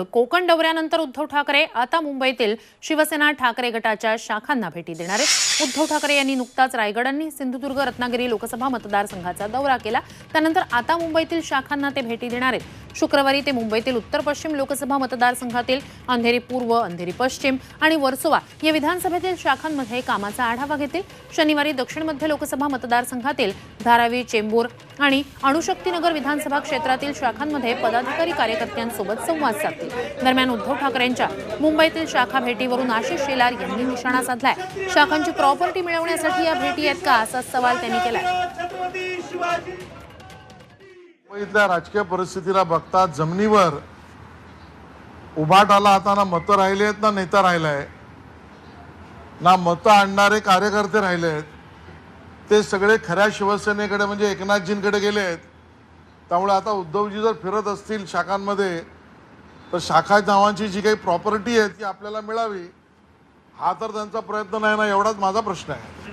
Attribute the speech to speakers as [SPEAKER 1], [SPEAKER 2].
[SPEAKER 1] कोकण दौऱ्यानंतर उद्धव ठाकरे आता मुंबईतील शिवसेना ठाकरे गटाच्या शाखांना भेटी देणार आहेत. उद्धव ठाकरे यांनी नुकताच रायगड आणि सिंधुदुर्ग रत्नागिरी लोकसभा मतदारसंघाचा दौरा केला. त्यानंतर आता मुंबईतील शाखांना ते भेटी देणार आहेत. शुक्रवारी ते मुंबईतील उत्तर पश्चिम लोकसभा मतदारसंघातील अंधेरी पूर्व अंधेरी पश्चिम आणि वर्सोवा या विधानसभेतील शाखांमध्ये कामाचा आढावा घेतील. शनिवारी दक्षिण मध्य लोकसभा मतदारसंघातील धारावी चेंबूर आणि अणुशक्तीनगर विधानसभा क्षेत्रातील शाखांमध्ये पदाधिकारी कार्यकर्त्यांसोबत संवाद साधतील. दरम्यान उद्धव ठाकरेंच्या मुंबईतील शाखा भेटीवरून आशिष शेलार यांनी निशाणा साधलाय. शाखांची प्रॉपर्टी मिळवण्यासाठी या भेटी आहेत का असा सवाल त्यांनी केलाय.
[SPEAKER 2] मुंबईतल्या राजकीय परिस्थितीला बघता जमिनीवर उभाटाला आता ना मतं राहिले आहेत ना नेता राहिलाय? ना मतं आणणारे कार्यकर्ते राहिले आहेत? ते सगळे खऱ्या शिवसेनेकडे म्हणजे एकनाथजींकडे गेले आहेत. त्यामुळे आता उद्धवजी जर फिरत असतील शाखांमध्ये तर शाखा नावांची जी काही प्रॉपर्टी आहे ती आपल्याला मिळावी हा तर त्यांचा प्रयत्न नाही ना एवढाच माझा प्रश्न आहे.